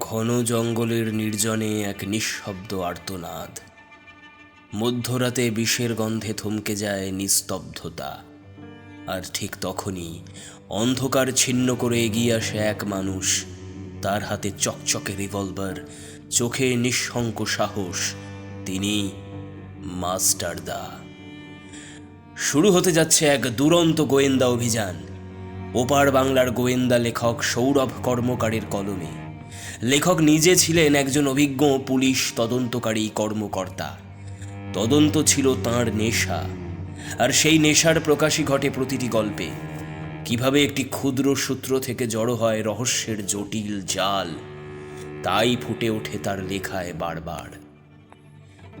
ঘন জঙ্গলের নির্জনে এক নিঃশব্দ আর্তনাদ। মধ্যরাতে বিষের গন্ধে থমকে যায় নিস্তব্ধতা। আর ঠিক তখনই অন্ধকার ছিন্ন করে এগিয়ে আসে এক মানুষ। তার হাতে চকচকে রিভলভার, চোখে নিঃশঙ্ক সাহস। তিনি মাস্টার দা। শুরু হতে যাচ্ছে এক দুরন্ত গোয়েন্দা অভিযান। ওপার বাংলার গোয়েন্দা লেখক সৌরভ কর্মকারের কলমে। লেখক নিজে ছিলেন একজন অভিজ্ঞ পুলিশ তদন্তকারী কর্মকর্তা। তদন্ত ছিল তার নেশা। আর সেই নেশার প্রকাশই ঘটে প্রতিটি গল্পে। কীভাবে একটি ক্ষুদ্র সূত্র থেকে জড়ো হয় রহস্যের জটিল জাল, তাই ফুটে ওঠে তার লেখায় বারবার।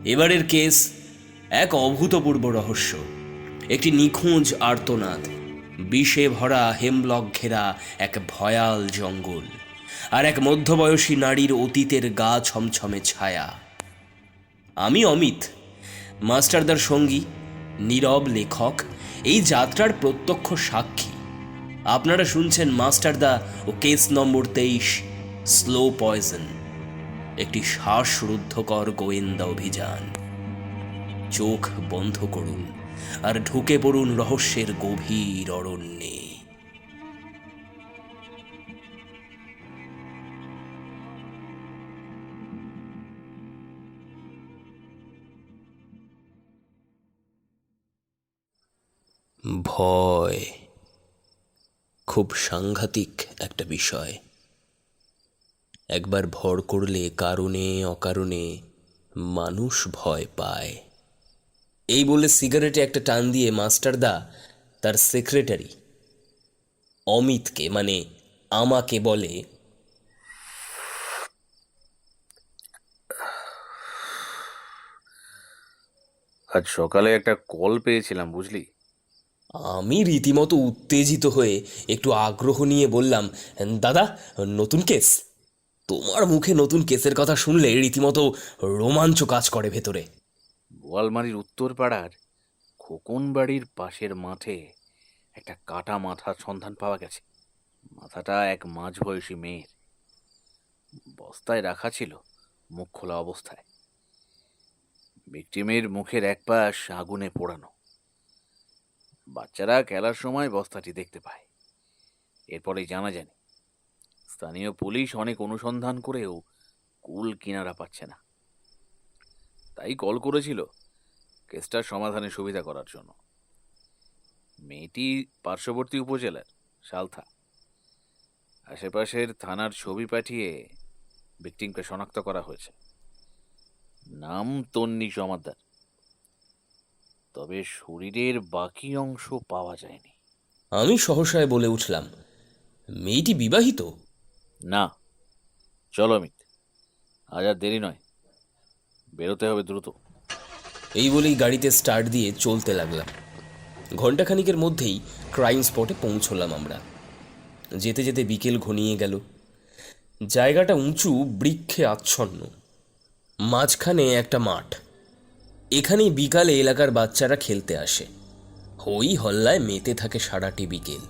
এবারের কেস এক অভূতপূর্ব রহস্য। একটি নিখোঁজ আর্তনাদ, বিষে ভরা হেমলক ঘেরা এক ভয়াল জঙ্গল। আর এক মধ্যবয়সী নারীর অতীতের গা ছমছমে ছায়া। আমি অমিত, মাস্টারদার সঙ্গী, নীরব লেখক, এই যাত্রার প্রত্যক্ষ সাক্ষী। আপনারা শুনছেন মাস্টারদা ও কেস নম্বর তেইশ, স্লো পয়জন, একটি শ্বাসরুদ্ধকর গোয়েন্দা অভিযান। চোখ বন্ধ করুন আর ঢুকে পড়ুন রহস্যের গভীর অরণ্যে। ভয়। খুব সাংঘাতিক একটা বিষয়। একবার ভর করলে কারণে অকারণে মানুষ ভয় পায়। এই বলে সিগারেটে একটা টান দিয়ে মাস্টারদা তার সেক্রেটারি, অমিতকে মানে আমাকে বলে, আজ সকালে একটা কল পেয়েছিলাম, বুঝলি? আমি রীতিমতো উত্তেজিত হয়ে একটু আগ্রহ নিয়ে বললাম, দাদা, নতুন কেস? তোমার মুখে নতুন কেসের কথা শুনলে রীতিমতো রোমাঞ্চ কাজ করে ভেতরে। বোয়ালমারির উত্তর পাড়ার খোকন বাড়ির পাশের মাঠে একটা কাটা মাথার সন্ধান পাওয়া গেছে। মাথাটা এক মাঝবয়সী মেয়ের। বস্তায় রাখা ছিল মুখ খোলা অবস্থায়। ভিকটিমের মুখের এক পাশ আগুনে পোড়ানো। বাচ্চারা খেলার সময় বস্তাটি দেখতে পায়। এরপরেই জানা জানি স্থানীয় পুলিশ অনেক অনুসন্ধান করেও কুল কিনারা পাচ্ছে না। তাই কল করেছিল কেসটার সমাধানে সুবিধা করার জন্য। মেয়েটি পার্শ্ববর্তী উপজেলার, সালথা। আশেপাশের থানার ছবি পাঠিয়ে ভিকটিমকে শনাক্ত করা হয়েছে। নাম তন্নি সমাদ্দার তবে শরীরের বাকি অংশ পাওয়া যায়নি। আমি সহসায় বলে উঠলাম মেয়েটি বিবাহিত? না চলো অমিত আজ আর দেরি নয় বেরোতে হবে দ্রুত। এই বলেই গাড়িতে স্টার্ট দিয়ে চলতে লাগলাম। ঘণ্টাখানিকের মধ্যেই ক্রাইম স্পটে পৌঁছলাম আমরা। যেতে যেতে বিকেল ঘনিয়ে গেল। জায়গাটা উঁচু বৃক্ষে আচ্ছন্ন। মাঝখানে একটা মাঠ। এখানেই বিকালে এলাকার বাচ্চারা খেলতে আসে। হই হল্লায় মেতে থাকে সারাটি বিকেল।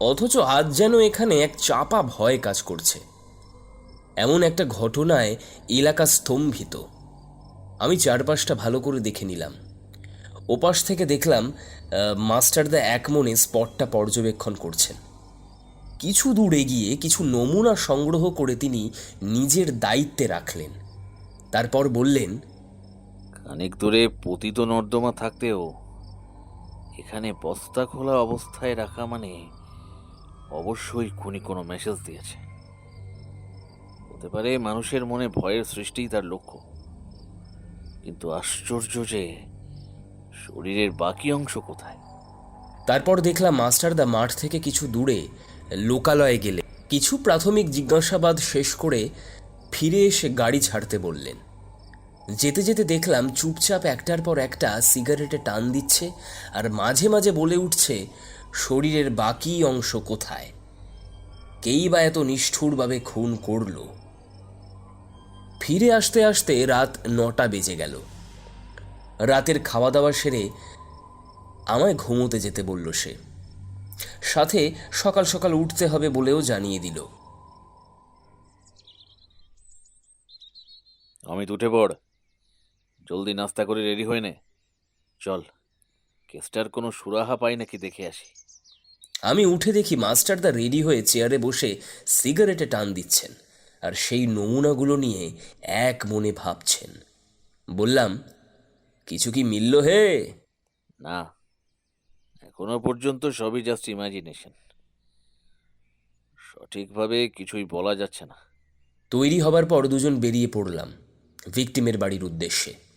অথচ আজ যেন এখানে এক চাপা ভয় কাজ করছে। এমন একটা ঘটনায় এলাকা স্তম্ভিত। আমি চারপাশটা ভালো করে দেখে নিলাম। ওপাশ থেকে দেখলাম মাস্টারদা এক মনে স্পটটা পর্যবেক্ষণ করছেন। কিছু দূর এগিয়ে কিছু নমুনা সংগ্রহ করে তিনি নিজের দায়িত্বে রাখলেন। তারপর বললেন খানিক দূরে পতিত নর্দমা থাকতেও এখানে বস্তা খোলা অবস্থায় রাখা মানে অবশ্যই খুনি কোনো মেসেজ দিয়েছে। হতে পারে মানুষের মনে ভয়ের সৃষ্টিই তার লক্ষ্য। কিন্তু আশ্চর্য যে শরীরের বাকি অংশ কোথায়? তারপর দেখলাম মাস্টারদা মাঠ থেকে কিছু দূরে লোকালয়ে গেলে কিছু প্রাথমিক জিজ্ঞাসাবাদ শেষ করে ফিরে এসে গাড়ি ছাড়তে বললেন। যেতে যেতে দেখলাম চুপচাপ একটার পর একটা সিগারেটে টান দিচ্ছে আর মাঝে মাঝে বলে উঠছে, শরীরের বাকি অংশ কোথায়? কেই বা এত নিষ্ঠুরভাবে খুন করল? ফিরে আসতে আসতে রাত নটা বেজে গেল। রাতের খাওয়া দাওয়া সেরে আমায় ঘুমোতে যেতে বলল সে। সাথে সকাল সকাল উঠতে হবে বলেও জানিয়ে দিল। অমিত উঠে পড় জলদি নাস্তা করে রেডি হয়ে নে। চল কেসটার কোনো সুরাহা পাই নাকি দেখে আসি। আমি উঠে দেখি মাস্টারদা রেডি হয়ে চেয়ারে বসে সিগারেটে টান দিচ্ছেন আর সেই নমুনাগুলো নিয়ে এক মনে ভাবছেন। বললাম কিছু কি মিলল হে? না এখনও পর্যন্ত সবই জাস্ট ইমাজিনেশন সঠিকভাবে কিছুই বলা যাচ্ছে না। তৈরি হবার পর দুজন বেরিয়ে পড়লাম ভিকটিমের বাড়ির উদ্দেশ্যে।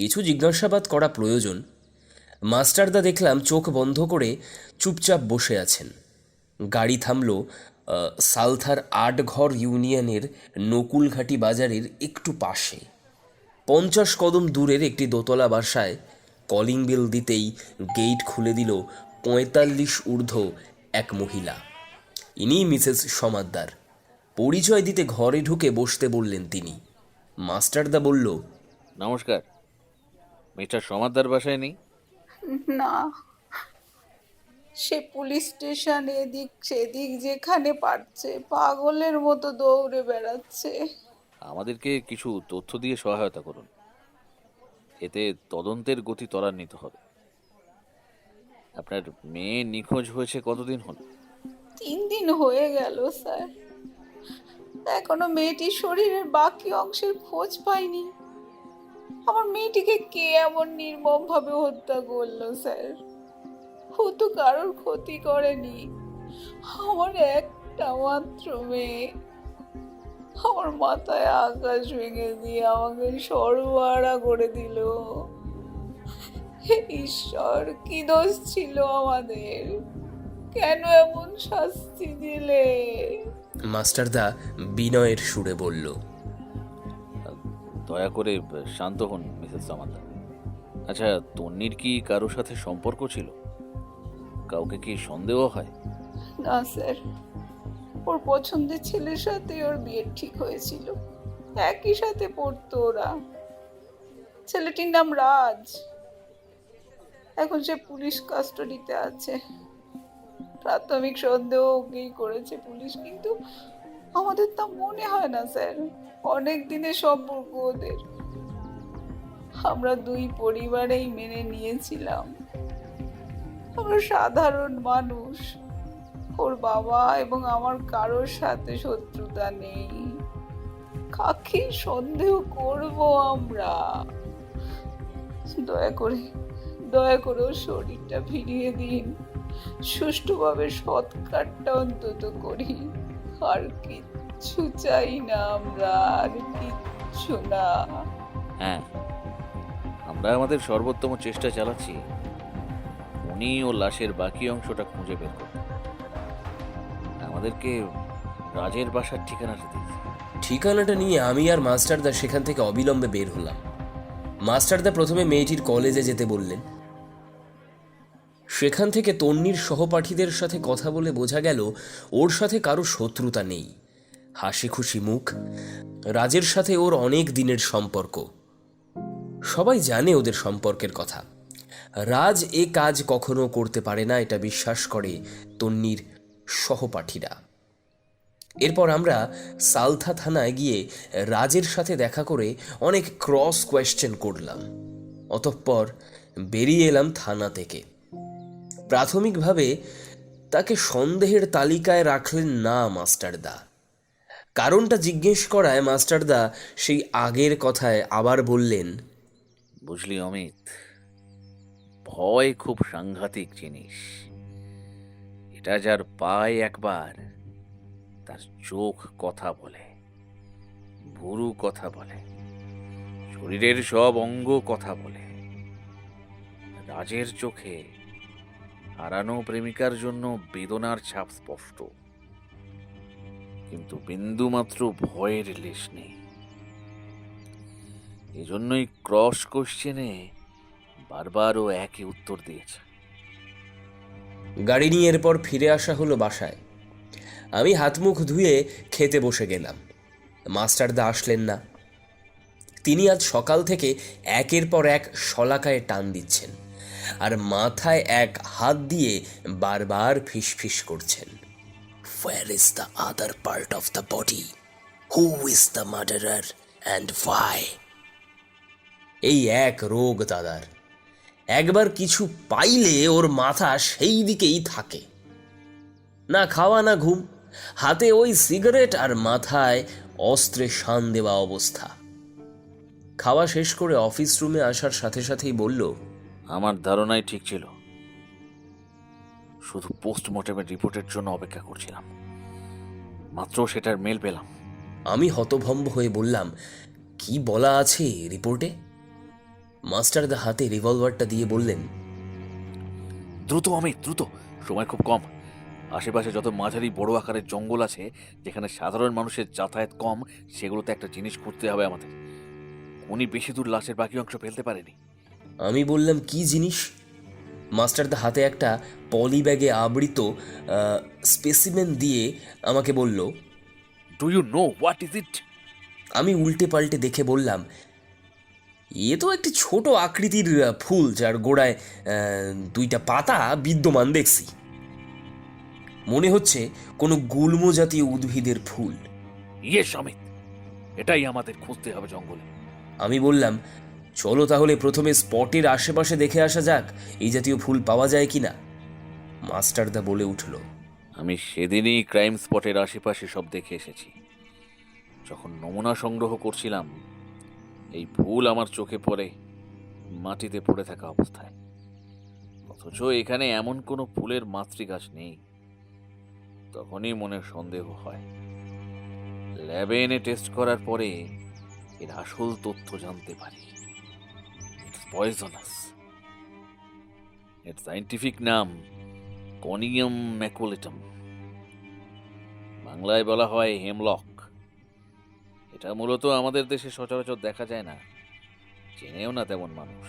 কিছু জিজ্ঞাসাবাদ করা প্রয়োজন মাস্টারদা দেখলাম চোখ বন্ধ করে চুপচাপ বসে আছেন। গাড়ি থামল সালথার আটঘর ইউনিয়নের নকুলঘাটি বাজারের একটু পাশে। পঞ্চাশ কদম দূরের একটি দোতলা বাসায় কলিং বেল দিতেই গেট খুলে দিল পঁয়তাল্লিশ ঊর্ধ্ব এক মহিলা। ইনি মিসেস সমাদ্দার। পরিচয় দিতে ঘরে ঢুকে বসতে বললেন তিনি। মাস্টারদা বলল, নমস্কার। মিস্টার সমাদার বাসায় নেই? না। সে পুলিশ স্টেশন এদিক সেদিক যেখানে পারছে পাগলের মতো দৌড়ে বেড়াচ্ছে। আমাদেরকে কিছু তথ্য দিয়ে সহায়তা করুন। এতে তদন্তের গতি ত্বরান্বিত হবে। আপনার মেয়ে নিখোঁজ হয়েছে কতদিন হল? তিন দিন হয়ে গেল স্যার। এখনও মেয়েটির শরীরের বাকি অংশের খোঁজ পাইনি। আমার মেয়েটিকে কে এমন নির্মম ভাবে হত্যা করল, স্যার? ও তো কারোর ক্ষতি করেনি। আমার একটা মাত্র মেয়ে। আমার মাথায় আকাশ ভেঙে দিয়ে আমাকে সর্বহারা করে দিল। ঈশ্বর, কি দোষ ছিল আমাদের? কেন এমন শাস্তি দিলে? মাস্টারদা বিনয়ের সুরে বলল দয়া করে শান্ত হন, মিসেস সমাদ্দার আচ্ছা তন্নির কি কারোর সাথে সম্পর্ক ছিল? কাউকে কি সন্দেহ হয়? না, স্যার। ওর পছন্দের ছেলের সাথে ওর বিয়ে ঠিক হয়েছিল। একই সাথে পড়তো ওরা। ছেলেটির নাম রাজ। এখন সে পুলিশ কাস্টডিতে আছে। প্রাথমিক সন্দেহ ওকেই করেছে পুলিশ, কিন্তু আমাদের তা মনে হয় না, স্যার। অনেক দিনের সম্পর্ক ওদের। আমরা দুই পরিবারেই মেনে নিয়েছিলাম। আমরা সাধারণ মানুষ। ওর বাবা এবং আমার কারোর সাথে শত্রুতা নেই। কাকে সন্দেহ করব আমরা? দয়া করে দয়া করে ওর শরীরটা ফিরিয়ে দিন। সুষ্ঠুভাবে সৎকারটা অন্তত করি। আর কিচ্ছু চাই না আমরা আর কিচ্ছু না। হ্যাঁ আমরা আমাদের সর্বোত্তম চেষ্টা চালাচ্ছি। উনি ও লাশের বাকি অংশটা খুঁজে বের করতে। আমাদেরকে রাজের বাসার ঠিকানাটা দিন। ঠিকানাটা নিয়ে আমি আর মাস্টারদা সেখান থেকে অবিলম্বে বের হলাম। মাস্টারদা প্রথমে মেয়েটির কলেজে যেতে বললেন। সেখান থেকে তন্নির সহপাঠীদের সাথে কথা বলে বোঝা গেল, ওর সাথে কারও শত্রুতা নেই। হাসি খুশি মুখ, রাজের সাথে ওর অনেক দিনের সম্পর্ক। সবাই জানে ওদের সম্পর্কের কথা। রাজ এ কাজ কখনো করতে পারে না, এটা বিশ্বাস করে তন্নির সহপাঠীরা। এরপর আমরা সালথা থানায় গিয়ে রাজের সাথে দেখা করে অনেক ক্রস কোয়েশ্চেন করলাম। অতঃপর বেরিয়ে এলাম থানা থেকে। প্রাথমিকভাবে তাকে সন্দেহের তালিকায় রাখলেন না মাস্টারদা কারণটা জিজ্ঞেস করায় মাস্টারদা সেই আগের কথায় আবার বললেন, বুঝলি অমিত, ভয় খুব সাংঘাতিক জিনিস। এটা যার পায় একবার, তার চোখ কথা বলে, ভুরু কথা বলে, শরীরের সব অঙ্গ কথা বলে। রাজের চোখে হারানো প্রেমিকার জন্য বেদনার ছাপ স্পষ্ট। কিন্তু বিন্দুমাত্র ভয়ের লেশ নেই। এজন্যই ক্রস কোশ্চেনে বারবার ও একই উত্তর দিয়েছে। গাড়ি নিয়ে এরপর ফিরে আসা হলো বাসায়। আমি হাত মুখ ধুয়ে খেতে বসে গেলাম। মাস্টারদা আসলেন না। তিনি আজ সকাল থেকে একের পর এক শলাকায় টান দিচ্ছেন। আর মাথায় এক হাত দিয়ে বারবার ফিসফিস করছেন। Where is the other part of the body who is the murderer and ভাই এই এক রোগ দাদার। একবার কিছু পাইলে ওর মাথা সেই দিকেই থাকে। না খাওয়া, না ঘুম। হাতে ওই সিগারেট আর মাথায় অস্ত্রে শান দেওয়া অবস্থা। খাওয়া শেষ করে অফিস রুমে আসার সাথে সাথেই বলল আমার ধারণাই ঠিক ছিল। শুধু পোস্টমর্টমের রিপোর্টের জন্য অপেক্ষা করছিলাম। মাত্র সেটার মেল পেলাম। আমি হতভম্ব হয়ে বললাম কি বলা আছে রিপোর্টে? মাস্টারদা হাতে রিভলভারটা দিয়ে বললেন দ্রুত অমিত দ্রুত। সময় খুব কম। আশেপাশে যত মাঝারি বড় আকারের জঙ্গল আছে যেখানে সাধারণ মানুষের যাতায়াত কম সেগুলোতে একটা জিনিস করতে হবে আমাদের। উনি বেশি দূর লাশের বাকি অংশ ফেলতে পারেনি। আমি বললাম কি জিনিস? মাস্টারদা হাতে একটা পলি ব্যাগে আবৃত স্পেসিমেন দিয়ে আমাকে বলল do you know what is it আমি উল্টে পাল্টে দেখে বললাম এ তো একটি ছোট আকৃতির ফুল যার গোড়ায় দুইটা পাতা বিদ্যমান দেখছি। মনে হচ্ছে কোনো গুল্ম জাতীয় উদ্ভিদের ফুল। ইয়ে সমিত এটাই আমাদের খুঁজতে হবে জঙ্গলে। আমি বললাম চলো তাহলে প্রথমে স্পটের আশেপাশে দেখে আসা যাক, এই জাতীয় ফুল পাওয়া যায় কিনা। মাস্টারদা বলে উঠল, আমি সেদিনই ক্রাইম স্পটের আশেপাশে সব দেখে এসেছি। যখন নমুনা সংগ্রহ করছিলাম, এই ফুল আমার চোখে পড়ে, মাটিতে পড়ে থাকা অবস্থায়। অথচ এখানে এমন কোনো ফুলের মাতৃগাছ নেই। তখনই মনে সন্দেহ হয়। ল্যাবে এনে টেস্ট করার পরে এর আসল তথ্য জানতে পারি। পয়জনাস এর সাইন্টিফিক নাম কনিয়াম ম্যাকুলেটাম বাংলায় বলা হয় হেমলক। এটা মূলত আমাদের দেশে সচরাচর দেখা যায় না। চেনেও না তেমন মানুষ।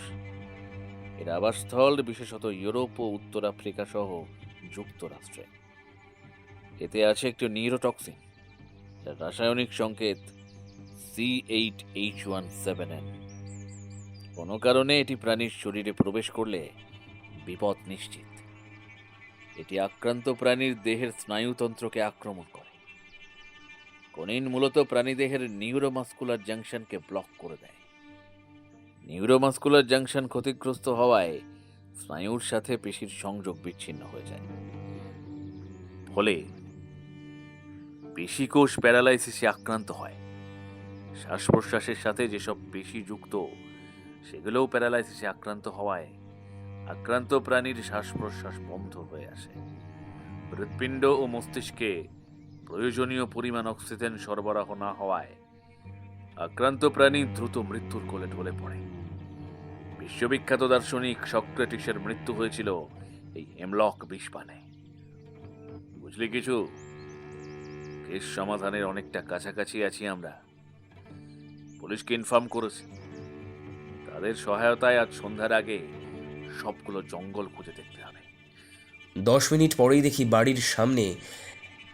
এর আবাসস্থল বিশেষত ইউরোপ ও উত্তর আফ্রিকা সহ যুক্তরাষ্ট্রে। এতে আছে একটি নিউরোটক্সিন, যার রাসায়নিক সংকেত C eight H one seven N কোনো কারণে এটি প্রাণীর শরীরে প্রবেশ করলে বিপদ নিশ্চিত। এটি আক্রান্ত প্রাণীর দেহের স্নায়ুতন্ত্রকে আক্রমণ করে। কনিন মূলত প্রাণীদেহের নিউরোমাস্কুলার জাংশনকে ব্লক করে দেয়। নিউরোমাস্কুলার জাংশন ক্ষতিগ্রস্ত হওয়ায় স্নায়ুর সাথে পেশির সংযোগ বিচ্ছিন্ন হয়ে যায়। ফলে পেশিকোষ প্যারালাইসিসে আক্রান্ত হয়। শ্বাস প্রশ্বাসের সাথে যেসব পেশি যুক্ত সেগুলোও প্যারালাইসিসে আক্রান্ত হওয়ায় আক্রান্ত প্রাণীর শ্বাস প্রশ্বাস বন্ধ হয়ে আসে। হৃৎপিণ্ড ও মস্তিষ্কে প্রয়োজনীয় পরিমাণ অক্সিজেন সরবরাহ না হওয়ায় আক্রান্ত প্রাণী দ্রুত মৃত্যুর কোলে ঢলে পড়ে। বিশ্ববিখ্যাত দার্শনিক সক্রেটিসের মৃত্যু হয়েছিল এই হেমলক বিষপানে বুঝলি কিছু? কেস সমাধানের অনেকটা কাছাকাছি আছি আমরা। পুলিশকে ইনফর্ম করেছি। তাদের সহায়তায় আজ সন্ধ্যার আগে সবগুলো জঙ্গল খুঁজে দেখতে হবে। দশ মিনিট পরেই দেখি বাড়ির সামনে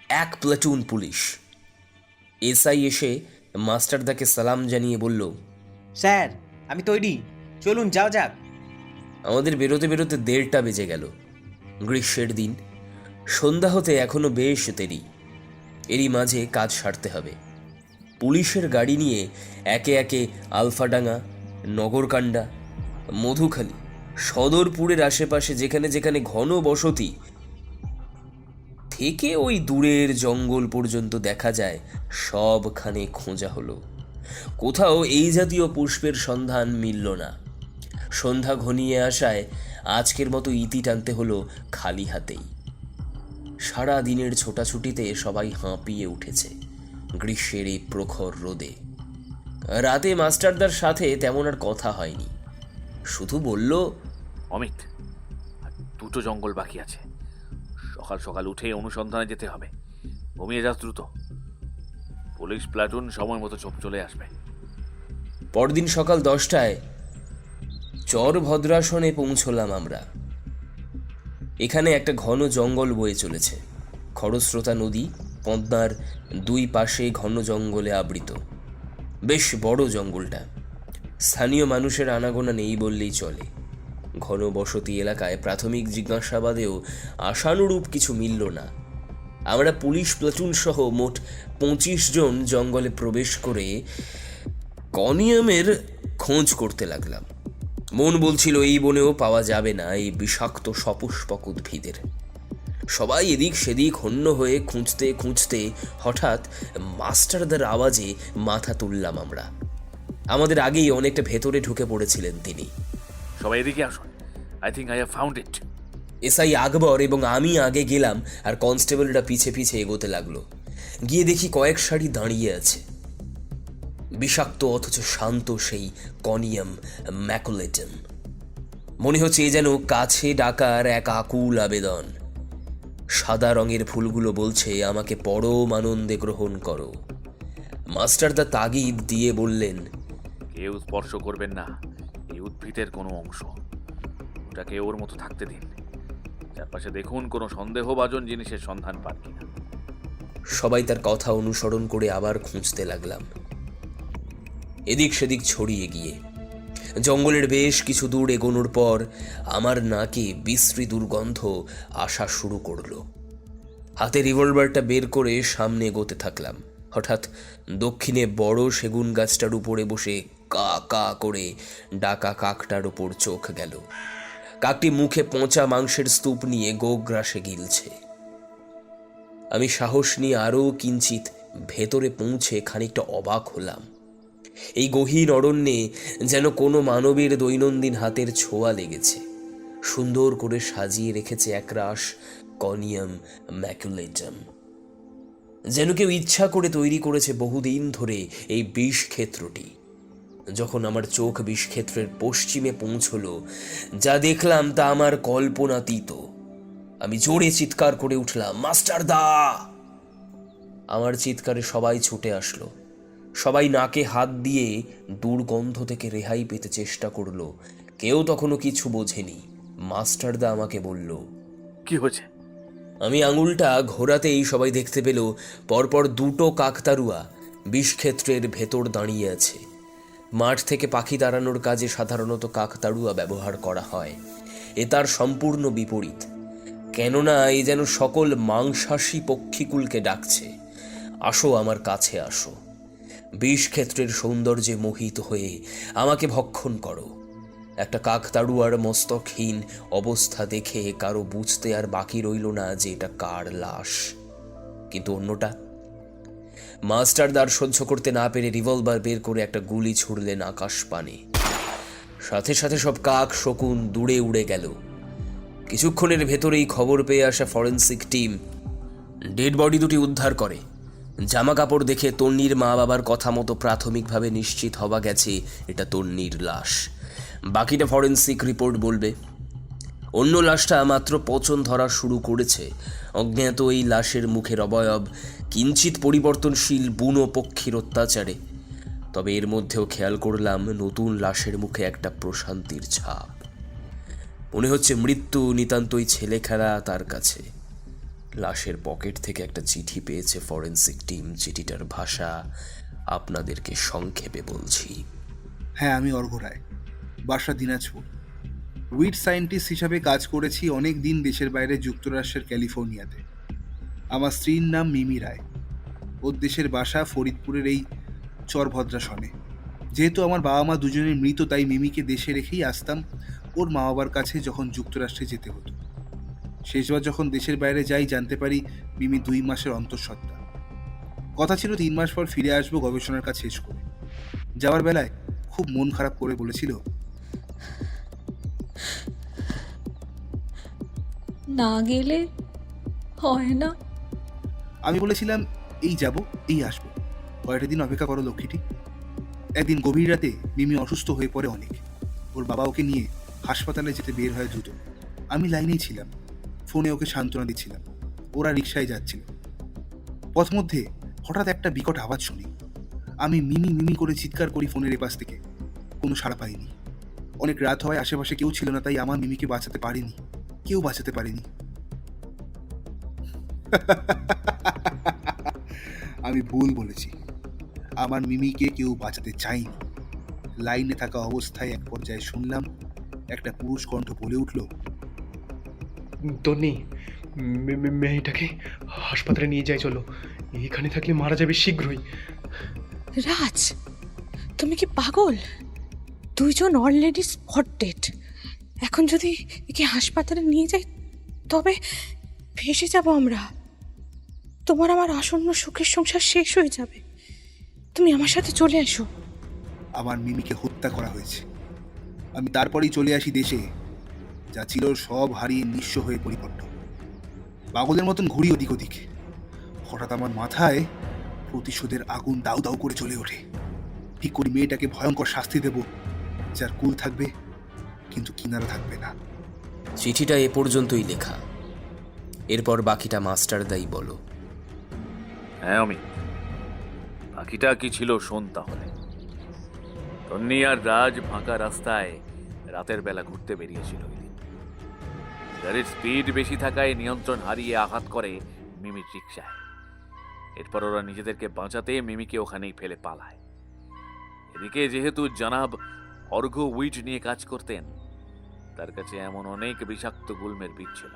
এক প্লাটুন পুলিশ। এসআই এসে মাস্টারদাকে সালাম জানিয়ে বলল স্যার আমি তৈরি। চলুন যাও যাক। আমাদের বেরোতে বেরোতে দেড়টা বেজে গেল। গ্রীষ্মের দিন। সন্ধ্যা হতে এখনও বেশ দেরি। এরই মাঝে কাজ সারতে হবে। পুলিশের গাড়ি নিয়ে একে একে আলফাডাঙ্গা নগরকাণ্ডা, মধুখালী, সদরপুরের আশেপাশে যেখানে যেখানে ঘন বসতি, থেকে ওই দূরের জঙ্গল পর্যন্ত দেখা যায়, সবখানে খোঁজা হলো। কোথাও এই জাতীয় পুষ্পের সন্ধান মিলল না। সন্ধ্যা ঘনিয়ে আসায় আজকের মতো ইতি টানতে হলো খালি হাতেই। সারা দিনের ছোটাছুটিতে সবাই হাঁপিয়ে উঠেছে, গ্রীষ্মের এই প্রখর রোদে। রাতে মাস্টারদার সাথে তেমন আর কথা হয়নি। শুধু বলল অমিত আর দুটো জঙ্গল বাকি আছে। সকাল সকাল উঠে অনুসন্ধানে যেতে হবে। ঘুমিয়ে যাস দ্রুত। পুলিশ প্লাটুন সময় মতো চোপ চলে আসবে। পরদিন সকাল দশটায় চর ভদ্রাসনে পৌঁছলাম আমরা। এখানে একটা ঘন জঙ্গল বয়ে চলেছে। খরস্রোতা নদী পদ্মার দুই পাশে ঘন জঙ্গলে আবৃত। বেশ বড় জঙ্গলটা। স্থানীয় মানুষের আনাগোনা নেই বললেই চলে। ঘন বসতি এলাকায় প্রাথমিক জিজ্ঞাসাবাদেও আশানুরূপ কিছু মিলল না। আমরা পুলিশ প্লাটুন সহ মোট পঁচিশ জন জঙ্গলে প্রবেশ করে কনিয়ামের খোঁজ করতে লাগলাম। মন বলছিল, এই বনেও পাওয়া যাবে না এই বিষাক্ত সপুষ্পক উদ্ভিদের। সবাই এদিক সেদিক হন্য হয়ে খুঁজতে খুঁজতে হঠাৎ মাস্টারদার আওয়াজে মাথা তুললাম আমরা। আমাদের আগেই অনেকটা ভেতরে ঢুকে পড়েছিলেন তিনি। সবাই এদিকে আসুন। I think I have found it SI Akbar এবং আমি আগে গেলাম আর কনস্টেবলরা পিছে পিছে এগোতে লাগল। গিয়ে দেখি কয়েক সারি দাঁড়িয়ে আছে। বিষাক্ত অথচ শান্ত সেই কনিয়াম ম্যাকুলেটন। মনে হচ্ছে এ যেন কাছে ডাকার এক আকুল আবেদন। সাদা রঙের ফুলগুলো বলছে আমাকে পরম আনন্দে গ্রহণ করো। মাস্টার দা তাগিদ দিয়ে বললেন কেউ স্পর্শ করবেন না এই উদ্ভিদের কোনো অংশ। ওটাকে ওর মতো থাকতে দিন। চারপাশে দেখুন কোনো সন্দেহভাজন জিনিসের সন্ধান পান কিনা। সবাই তার কথা অনুসরণ করে আবার খুঁজতে লাগলাম। এদিক সেদিক ছড়িয়ে গিয়ে জঙ্গলের বেশ কিছু দূর এগোনোর পর আমার নাকে বিশ্রী দুর্গন্ধ আসা শুরু করল। হাতে রিভলভারটা বের করে সামনে এগোতে থাকলাম। হঠাৎ দক্ষিণে বড় সেগুন গাছটার উপরে বসে কা কা করে ডাকা কাকটার উপর চোখ গেল। কাকটি মুখে পচা মাংসের স্তূপ নিয়ে গোগ্রাসে গিলছে। আমি সাহস নিয়ে আরও কিঞ্চিত ভেতরে পৌঁছে খানিকটা অবাক হলাম। এই গহীন অরণ্যে যেন কোনো মানবের দৈনন্দিন হাতের ছোঁয়া লেগেছে। সুন্দর করে সাজিয়ে রেখেছে একরাশ কনিয়াম ম্যাকুলেটাম। যেন কেউ ইচ্ছা করে তৈরি করেছে বহুদিন ধরে এই বিষ ক্ষেত্রটি যখন আমার চোখ বিষক্ষেত্রের পশ্চিমে পৌঁছলো, যা দেখলাম তা আমার কল্পনাতীত। আমি জোরে চিৎকার করে উঠলাম মাস্টার দা আমার চিৎকারে সবাই ছুটে আসলো। সবাই নাকে হাত দিয়ে দুর্গন্ধ থেকে রেহাই পেতে চেষ্টা করল। কেউ তখনও কিছু বোঝেনি। মাস্টারদা আমাকে বলল কি হয়েছে? আমি আঙুলটা ঘোরাতেই সবাই দেখতে পেল পরপর দুটো কাকতারুয়া বিষক্ষেত্রের ভেতর দাঁড়িয়ে আছে। মাঠ থেকে পাখি দাঁড়ানোর কাজে সাধারণত কাকতাড়ুয়া ব্যবহার করা হয়। এ তার সম্পূর্ণ বিপরীত। কেননা এই যেন সকল মাংসাশী পক্ষীকুলকে ডাকছে। আসো আমার কাছে আসো। বিষক্ষেত্রের সৌন্দর্যে মোহিত হয়ে আমাকে ভক্ষণ করো। একটা কাকতাড়ুয়ার মস্তকহীন অবস্থা দেখে কারও বুঝতে আর বাকি রইল না যে এটা কার লাশ। কিন্তু অন্যটা? মাস্টার দার সহ্য করতে না পেরে রিভলভার বের করে একটা গুলি ছুড়লেন আকাশ পানে সাথে সাথে সব কাক শকুন দূরে উড়ে গেল। কিছুক্ষণের ভেতরেই খবর পেয়ে আসা ফরেন্সিক টিম ডেড বডি দুটি উদ্ধার করে। জামা কাপড় দেখে তন্নির মা বাবার কথা মতো প্রাথমিকভাবে নিশ্চিত হওয়া গেছে, এটা তন্নির লাশ। বাকিটা ফরেন্সিক রিপোর্ট বলবে। অন্য লাশটা মাত্র পচন ধরা শুরু করেছে। অজ্ঞাত এই লাশের মুখের অবয়ব কিঞ্চিত পরিবর্তনশীল বুনো পক্ষীর অত্যাচারে। তবে এর মধ্যেও খেয়াল করলাম, নতুন লাশের মুখে একটা প্রশান্তির ছাপ। মনে হচ্ছে মৃত্যু নিতান্তই ছেলে খেলা তার কাছে। লাশের পকেট থেকে একটা চিঠি পেয়েছে ফরেন্সিক টিম। চিঠিটার ভাষা আপনাদেরকে সংক্ষেপে বলছি। হ্যাঁ আমি অর্ঘ রায়, বাসা দিনাজপুর। উইড সায়েন্টিস্ট হিসাবে কাজ করেছি অনেক দিন দেশের বাইরে যুক্তরাষ্ট্রের ক্যালিফোর্নিয়াতে। আমার স্ত্রীর নাম মিমি রায়। ওর দেশের বাসা ফরিদপুরের এই চরভদ্রাসনে যেহেতু আমার বাবা মা দুজনের মৃত, তাই মিমিকে দেশে রেখেই আসতাম। ওর মা বাবার কাছে যখন যুক্তরাষ্ট্রে যেতে হতো। শেষবার যখন দেশের বাইরে যাই জানতে পারি মিমি দুই মাসের অন্তঃসত্ত্বা। কথা ছিল তিন মাস পর ফিরে আসব গবেষণার কাজ শেষ করে। যাওয়ার বেলায় খুব মন খারাপ করে বলেছিল না গেলে হয় না। আমি বলেছিলাম এই যাব এই আসব। কয়েকটা দিন অপেক্ষা করো লক্ষ্মীটি। একদিন গভীর রাতে মিমি অসুস্থ হয়ে পড়ে অনেক। ওর বাবা ওকে নিয়ে হাসপাতালে যেতে বের হয় দ্রুত আমি লাইনেই ছিলাম। ফোনে ওকে সান্ত্বনা দিচ্ছিলাম। ওরা রিক্সায় যাচ্ছিল। পথ মধ্যে হঠাৎ একটা বিকট আওয়াজ শুনি। আমি মিমি মিমি করে চিৎকার করি ফোনের এপাশ থেকে। কোনো সাড়া পাইনি। অনেক রাত হওয়ায় আশেপাশে কেউ ছিল না, তাই আমার মিমিকে বাঁচাতে পারিনি। কেউ বাঁচাতে পারেনি। আমি ভুল বলেছি। আমার মিমিকে কেউ বাঁচাতে চায়নি। লাইনে থাকা অবস্থায় এক পর্যায়ে শুনলাম, একটা পুরুষ কণ্ঠ বলে উঠল মে- মে- মেয়েটাকে হাসপাতালে নিয়ে যাই চলো। এখানে থাকলে মারা যাবে শীঘ্রই। রাজ তুমি কি পাগল? দুইজন অলরেডি স্পট ডেট এখন যদি একে হাসপাতালে নিয়ে যাই তবে ভেসে যাব আমরা। তোমার আমার আসন্ন সুখের সংসার শেষ হয়ে যাবে। তুমি আমার সাথে চলে এসো। আমার মিমিকে হত্যা করা হয়েছে। আমি তারপরেই চলে আসি দেশে। যা ছিল সব হারিয়ে নিঃস্ব হয়ে পরিপূর্ণ। পাগলের মতন ঘুরি ওদিক ওদিকে। হঠাৎ আমার মাথায় প্রতিশোধের আগুন দাউ দাউ করে চলে ওঠে। ঠিক করি মেয়েটাকে ভয়ঙ্কর শাস্তি দেব যার কুল থাকবে কিন্তু কিনারা থাকবে না। চিঠিটা এ পর্যন্তই লেখা। এরপর বাকিটা মাস্টারদাই বলো। হ্যাঁ অমিত। বাকিটা কি ছিল শোন তাহলে। তন্নি আর রাজ ফাঁকা রাস্তায় রাতের বেলা ঘুরতে বেরিয়েছিল। গাড়ির স্পিড বেশি থাকায় নিয়ন্ত্রণ হারিয়ে আঘাত করে মিমির রিক্সায় এরপর ওরা নিজেদেরকে বাঁচাতে মিমিকে ওখানেই ফেলে পালায়। এদিকে যেহেতু জানাব অর্ঘ্য উইট নিয়ে কাজ করতেন, তার কাছে এমন অনেক বিষাক্ত গুলমের বীজ ছিল।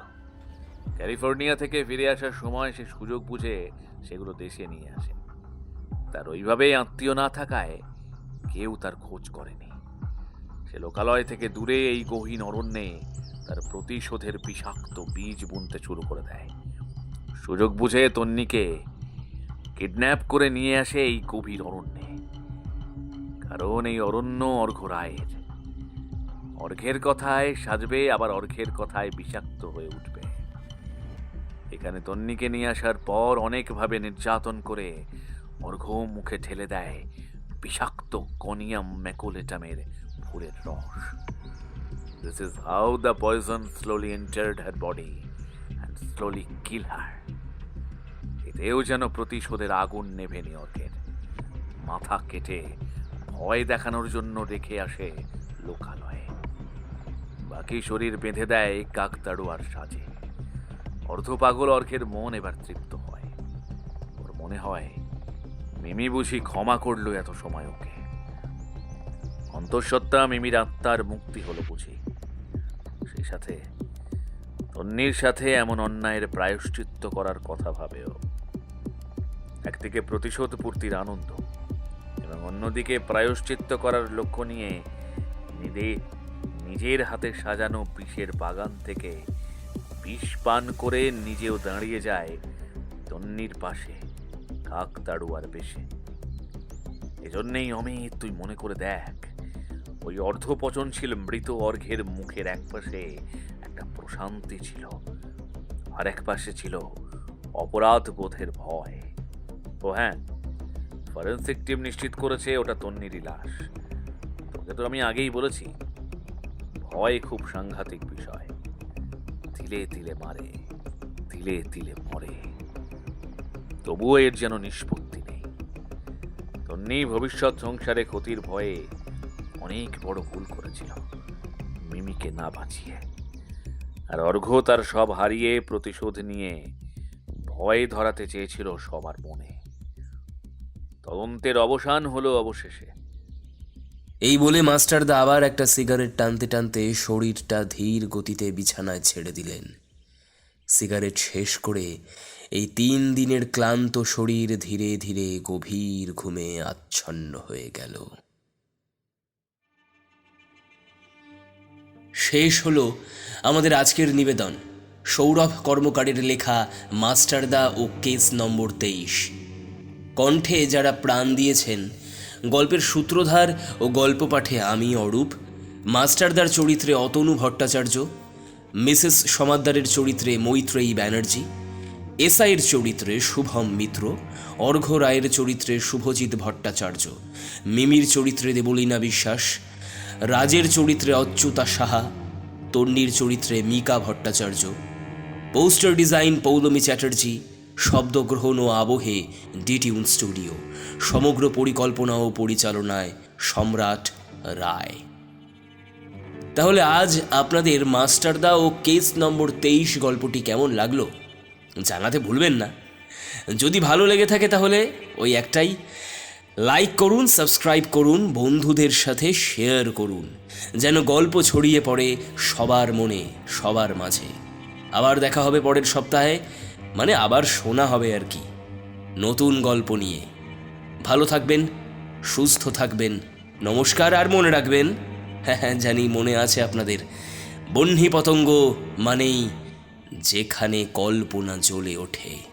ক্যালিফোর্নিয়া থেকে ফিরে আসার সময় সে সুযোগ বুঝে সেগুলো দেশে নিয়ে আসে। তার ওইভাবেই আত্মীয় না থাকায় কেউ তার খোঁজ করেনি। সে লোকালয় থেকে দূরে এই গহীন অরণ্যে তার প্রতিশোধের বিষাক্ত বীজ বুনতে শুরু করে দেয়। সুযোগ বুঝে তন্নিকে কিডন্যাপ করে নিয়ে আসে এই গভীর অরণ্যে। কারণ এই অরণ্য অর্ঘ্য রায়ের। অর্ঘের কথায় সাজবে, আবার অর্ঘের কথায় বিষাক্ত হয়ে উঠবে। এখানে তন্নিকে নিয়ে আসার পর অনেকভাবে নির্যাতন করে অর্ঘ্য মুখে ঠেলে দেয় বিষাক্ত কনিয়াম ম্যাকোলেটামের ফুলের রস। This is how the poison slowly entered her body and slowly kill her এতেও যেন প্রতিশোধের আগুন নেভেনি অর্ঘের মাথা কেটে ভয় দেখানোর জন্য রেখে আসে লোকালয়ে। বাকি শরীর বেঁধে দেয় কাকতাড়ুয়ার সাজে। অর্ধপাগল অর্ঘের মন এবার তৃপ্ত হয়। ওর মনে হয় মিমি বুঝি ক্ষমা করল এত সময় ওকে। অন্তঃসত্ত্বা মিমির আত্মার মুক্তি হলো বুঝি। সেই সাথে। তন্নির সাথে এমন অন্যায়ের প্রায়শ্চিত্ত করার কথা ভাবেও। একদিকে প্রতিশোধ পূর্তির আনন্দ এবং অন্যদিকে প্রায়শ্চিত্ত করার লক্ষ্য নিয়ে নিজে, নিজের হাতে সাজানো বিষের বাগান থেকে বিষ পান করে নিজেও দাঁড়িয়ে যায় তন্নির পাশে কাক তাড়ুয়ার বেশে। এজন্যেই অমিত, তুই মনে করে দেখ ওই অর্ধপচনশীল মৃত অর্ঘের মুখের একপাশে একটা প্রশান্তি ছিল, আর এক পাশে ছিল অপরাধ বোধের ভয়। ও হ্যাঁ ফরেন্সিক টিম নিশ্চিত করেছে ওটা তন্নিরই লাশ। তোকে তো আমি আগেই বলেছি, ভয় খুব সাংঘাতিক বিষয়। তিলে তিলে মারে, তিলে তিলে মরে। তবুও এর যেন নিষ্পত্তি নেই। তন্নি ভবিষ্যৎ সংসারে ক্ষতির ভয়ে অনেক বড় ভুল করেছিল মিমিকে না বাঁচিয়ে। আর অর্ঘ্য তার সব হারিয়ে প্রতিশোধ নিয়ে ভয় ধরাতে চেয়েছিল সবার মনে। তদন্তের অবসান হলো অবশেষে। এই বলে মাস্টারদা আবার একটা সিগারেট টানতে টানতে শরীরটা ধীর গতিতে বিছানায় ছেড়ে দিলেন। সিগারেট শেষ করে এই তিন দিনের ক্লান্ত শরীর ধীরে ধীরে গভীর ঘুমে আচ্ছন্ন হয়ে গেল। শেষ হলো আমাদের আজকের নিবেদন। সৌরভ কর্মকারের লেখা মাস্টারদা ও কেস নম্বর তেইশ। কণ্ঠে যারা প্রাণ দিয়েছেন, গল্পের সূত্রধার ও গল্প পাঠে আমি অরূপ মাস্টারদার চরিত্রে অতনু ভট্টাচার্য, মিসেস সমাদ্দারের চরিত্রে মৈত্রেয়ী ব্যানার্জি এসআইয়ের চরিত্রে শুভম মিত্র অর্ঘ্য রায়ের চরিত্রে শুভজিৎ ভট্টাচার্য, মিমির চরিত্রে দেবলীনা বিশ্বাস, রাজের চরিত্রে অচ্যুতা সাহা তন্নির চরিত্রে মিকা ভট্টাচার্য। পোস্টার ডিজাইন পৌলমী চ্যাটার্জি শব্দগ্রহণ ও আবহে ডিটিউন স্টুডিও। সমগ্র পরিকল্পনা ও পরিচালনায় সম্রাট রায়। তাহলে আজ আপনাদের মাস্টারদা ও কেস নম্বর তেইশ গল্পটি কেমন লাগল? জানাতে ভুলবেন না। যদি ভালো লেগে থাকে তাহলে ওই একটাই। লাইক করুন সাবস্ক্রাইব করুন, বন্ধুদের সাথে শেয়ার করুন, যেন গল্প ছড়িয়ে পড়ে সবার মনে, সবার মাঝে। আবার দেখা হবে পরের সপ্তাহে মানে আবার শোনা হবে আর কি। নতুন গল্প নিয়ে। ভালো থাকবেন, সুস্থ থাকবেন, নমস্কার আর মনে রাখবেন। হ্যাঁ হ্যাঁ জানি মনে আছে আপনাদের। বহ্নি পতঙ্গ মানেই যেখানে কল্পনা জ্বলে ওঠে।